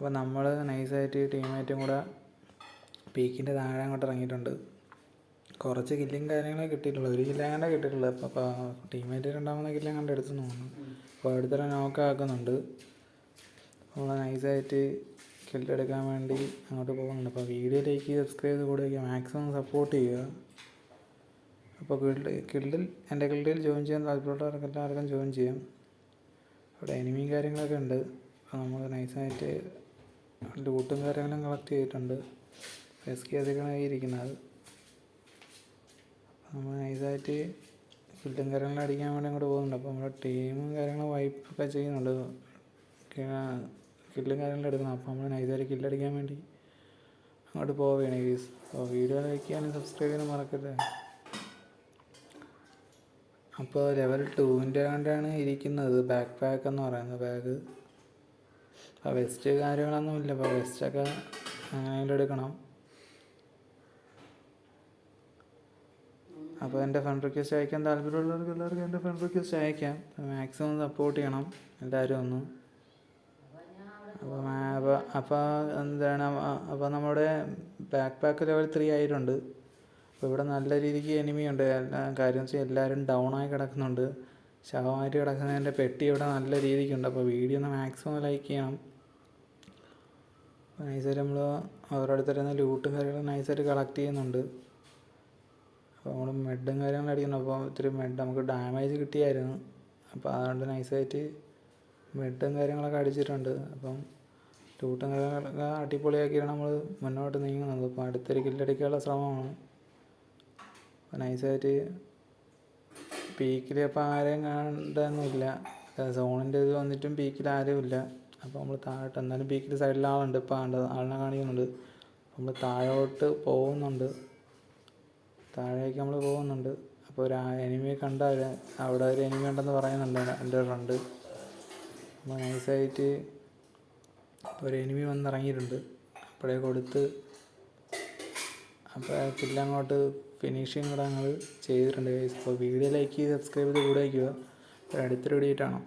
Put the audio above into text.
അപ്പോൾ നമ്മൾ നൈസായിട്ട് ടീമായിട്ടും കൂടെ പീക്കിന്റെ താഴെ അങ്ങോട്ട് ഇറങ്ങിയിട്ടുണ്ട്. കുറച്ച് കില്ലും കാര്യങ്ങളെ കിട്ടിയിട്ടുള്ളൂ. ഒരു കില്ല കിട്ടിയിട്ടുള്ളൂ. അപ്പോൾ ടീമേറ്റ് രണ്ടാമത്തെ കില്ല കണ്ട് എടുത്തു തോന്നുന്നു. അപ്പോൾ അടുത്തൊരു നോക്കാക്കുന്നുണ്ട് നമ്മൾ നൈസായിട്ട് കില്ലെടുക്കാൻ വേണ്ടി അങ്ങോട്ട് പോകുന്നുണ്ട്. അപ്പോൾ വീഡിയോ ലൈക്ക് സബ്സ്ക്രൈബ് ചെയ്ത് കൂടെ മാക്സിമം സപ്പോർട്ട് ചെയ്യുക. അപ്പോൾ ഗിൽഡ് കില്ലിൽ എന്റെ കില്ലിൽ ജോയിൻ ചെയ്യാൻ താല്പര്യമുള്ളവർക്ക് എല്ലാവർക്കും ജോയിൻ ചെയ്യാം. അവിടെ എനിമിയും കാര്യങ്ങളൊക്കെ ഉണ്ട്. അപ്പോൾ നമ്മൾ നൈസായിട്ട് ലൂട്ടും കാര്യങ്ങളും കളക്ട് ചെയ്തിട്ടുണ്ട്. എസ് കെ അതൊക്കെയാണ് ഇരിക്കുന്നത്. നമ്മൾ നൈസായിട്ട് ഫിൽഡും കാര്യങ്ങളും അടിക്കാൻ വേണ്ടി അങ്ങോട്ട് പോകുന്നുണ്ട്. അപ്പോൾ നമ്മുടെ ടീമും കാര്യങ്ങളും വൈപ്പൊക്കെ ചെയ്യുന്നുണ്ട്. കില്ലും കാര്യങ്ങളും എടുക്കണം അപ്പോൾ നമ്മൾ നൈസായിട്ട് കില്ലടിക്കാൻ വേണ്ടി അങ്ങോട്ട് പോവുകയാണ് ഗീസ് അപ്പോൾ വീഡിയോ ലൈക്ക് ചെയ്യാനും സബ്സ്ക്രൈബ് ചെയ്യാനും മറക്കരുത്. അപ്പോൾ ലെവൽ ടൂവിന്റെ കണ്ടാണ് ഇരിക്കുന്നത്. ബാക്ക് പാക്ക് എന്ന് പറയുന്നത്. ബാഗ് അപ്പോൾ വെസ്റ്റ് കാര്യങ്ങളൊന്നും ഇല്ല. അപ്പോൾ വെസ്റ്റൊക്കെ അങ്ങനെയെങ്കിലും എടുക്കണം. അപ്പോൾ എന്റെ ഫ്രണ്ട് റിക്വസ്റ്റ് അയക്കാൻ താല്പര്യമുള്ളവർക്ക് എല്ലാവർക്കും എന്റെ ഫ്രണ്ട് റിക്വസ്റ്റ് അയക്കാം. മാക്സിമം സപ്പോർട്ട് ചെയ്യണം എല്ലാവരും ഒന്ന്. അപ്പോൾ അപ്പോൾ എന്താണ് അപ്പോൾ നമ്മുടെ ബാക്ക് പാക്ക് ലെവൽ ത്രീ ആയിട്ടുണ്ട്. അപ്പോൾ ഇവിടെ നല്ല രീതിക്ക് എനിമി ഉണ്ട്. കാര്യം വെച്ചാൽ എല്ലാവരും ഡൗൺ ആയി കിടക്കുന്നുണ്ട്. ശവമായിട്ട് കിടക്കുന്നതിന്റെ പെട്ടി ഇവിടെ നല്ല രീതിക്കുണ്ട്. അപ്പോൾ വീഡിയോ ഒന്ന് മാക്സിമം ലൈക്ക് ചെയ്യണം. നൈസായിട്ട് നമ്മൾ ഓരോരുത്തരിൽ നിന്ന് ലൂട്ടും കാര്യങ്ങളും നൈസായിട്ട് കളക്ട് ചെയ്യുന്നുണ്ട്. അപ്പോൾ നമ്മൾ മെഡും കാര്യങ്ങളും അടിക്കണം അപ്പോൾ ഇത്തിരി മെഡ് നമുക്ക് ഡാമേജ് കിട്ടിയായിരുന്നു. അപ്പോൾ അതുകൊണ്ട് നൈസായിട്ട് മെഡും കാര്യങ്ങളൊക്കെ അടിച്ചിട്ടുണ്ട്. അപ്പം ലൂട്ടും കാര്യങ്ങളൊക്കെ അടിപൊളിയാക്കിയാണ് നമ്മൾ മുന്നോട്ട് നീങ്ങുന്നത്. അപ്പോൾ അടുത്തൊരു കില്ലടിക്കാനുള്ള ശ്രമമാണ്. അപ്പോൾ നൈസായിട്ട് പീക്കിൽ അപ്പോൾ ആരെയും കണ്ടൊന്നുമില്ല സോണിന്റെ ഇത് വന്നിട്ടും പീക്കിൽ ആരും ഇല്ല അപ്പോൾ നമ്മൾ താഴോട്ട് എന്നാലും പീക്കിൽ സൈഡിൽ ആളുണ്ട്. ഇപ്പോൾ ആണ്ട് ആളിനെ കാണിക്കുന്നുണ്ട്. നമ്മൾ താഴോട്ട് പോകുന്നുണ്ട്. താഴേക്ക് നമ്മൾ പോകുന്നുണ്ട്. അപ്പോൾ ഒരു എനിമിയെ കണ്ടാൽ അവിടെ ഒരു എനിമി ഉണ്ടെന്ന് പറയുന്നുണ്ട് എന്റെ ഫ്രണ്ട് അപ്പോൾ നൈസായിട്ട് ഒരു എനിമി വന്നിറങ്ങിയിട്ടുണ്ട്. അപ്പോഴേ കൊടുത്ത് അപ്പോൾ കില്ലങ്ങോട്ട് ഫിനിഷിങ് കൂടെ ഞങ്ങൾ ചെയ്തിട്ടുണ്ട് ഗൈസ് അപ്പോൾ വീഡിയോ ലൈക്ക് ചെയ്ത് സബ്സ്ക്രൈബ് ചെയ്ത് കൂടെ വയ്ക്കുക അടുത്തൊരു വീഡിയോ ആയിട്ടാണോ